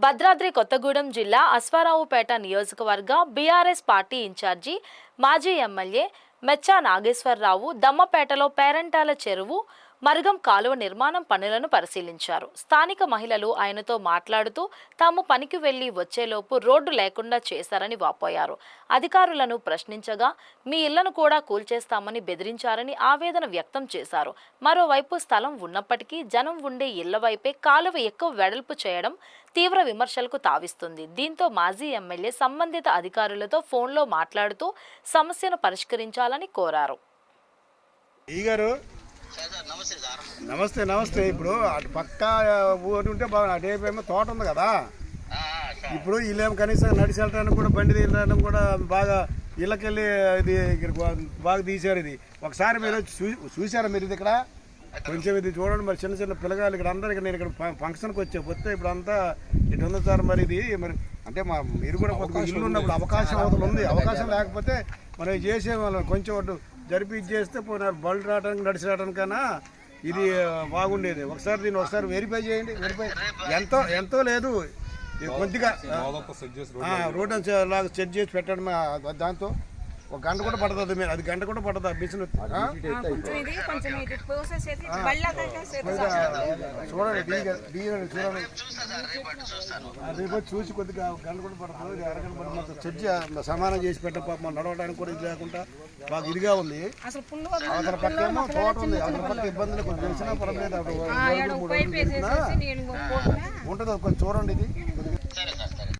భద్రాద్రి కొత్తగూడెం జిల్లా అశ్వారావుపేట నియోజకవర్గ BRS party incharge మాజీ ఎమ్మెల్యే మెచ్చా నాగేశ్వరరావు దమ్మపేటలో పేరంటాల చెరువు మరుగం కాలువ నిర్మాణం పనులను పరిశీలించారు. స్థానిక మహిళలు ఆయనతో మాట్లాడుతూ తాము పనికి వెళ్ళి వచ్చేలోపు రోడ్డు లేకుండా చేశారని వాపోయారు. అధికారులను ప్రశ్నించగా మీ ఇళ్ళను కూడా కూల్చేస్తామని బెదిరించారని ఆవేదన వ్యక్తం చేశారు. మరోవైపు స్థలం ఉన్నప్పటికీ జనం ఉండే ఇళ్ళ వైపే కాలువ ఎక్కువ వెడల్పు చేయడం తీవ్ర విమర్శలకు తావిస్తుంది. దీంతో మాజీ ఎమ్మెల్యే సంబంధిత అధికారులతో ఫోన్లో మాట్లాడుతూ సమస్యను పరిష్కరించాలని కోరారు. ఈ గారు నమస్తే నమస్తే. నమస్తే ఇప్పుడు అటు పక్క ఊరు ఉంటే బాగా అటేపేమో తోట ఉంది కదా. ఇప్పుడు వీళ్ళేమో కనీసం నడిచి వెళ్ళడానికి కూడా బండి తీయడానికి కూడా బాగా ఇళ్ళకెళ్ళి ఇది ఇక్కడ బాగా తీశారు ఇది. ఒకసారి మీరు చూ చూసారా మీరు ఇది ఇక్కడ? కొంచెం ఇది చూడండి మరి చిన్న చిన్న పిల్లగాళ్ళు ఇక్కడ అందరు ఇక్కడ నేను ఇక్కడ ఫంక్షన్కి వచ్చే పొత్తే ఇప్పుడు అంతా ఇటు ఉంది సార్ మరి ఇది మరి అంటే మా మీరు కూడా ఇల్లు ఉన్నప్పుడు అవకాశం అవతలు ఉంది. అవకాశం లేకపోతే మనం చేసే వాళ్ళం. కొంచెం జరిపి చేస్తే పోయిన బళ్ళు రావడానికి నడిచి రావడానికైనా ఇది బాగుండేది. ఒకసారి దీన్ని ఒకసారి వెరిఫై చేయండి. వెరిఫై ఎంతో ఎంతో లేదు. కొద్దిగా రోడ్ లాగా సెట్ చేసి పెట్టండి దాంతో. ఒక గంట కూడా పడుతుంది మీరు అది గంట కూడా పడుతుంది మిషన్ చూడండి చూడండి చూసి కొద్దిగా గంట కూడా పడుతుంది అరగంట పడుతుంది మొత్తం సెట్ చే- సమానం చేసి పెట్ట పాపం నడవడానికి కూడా ఇది లేకుండా బాగా ఇదిగా ఉంది. అవతల పక్క ఏమో తోట ఉంది అవతల పక్క ఇబ్బందులు కొంచెం తెలిసినా పర్లేదు ఉంటుంది కొంచెం చూడండి ఇది.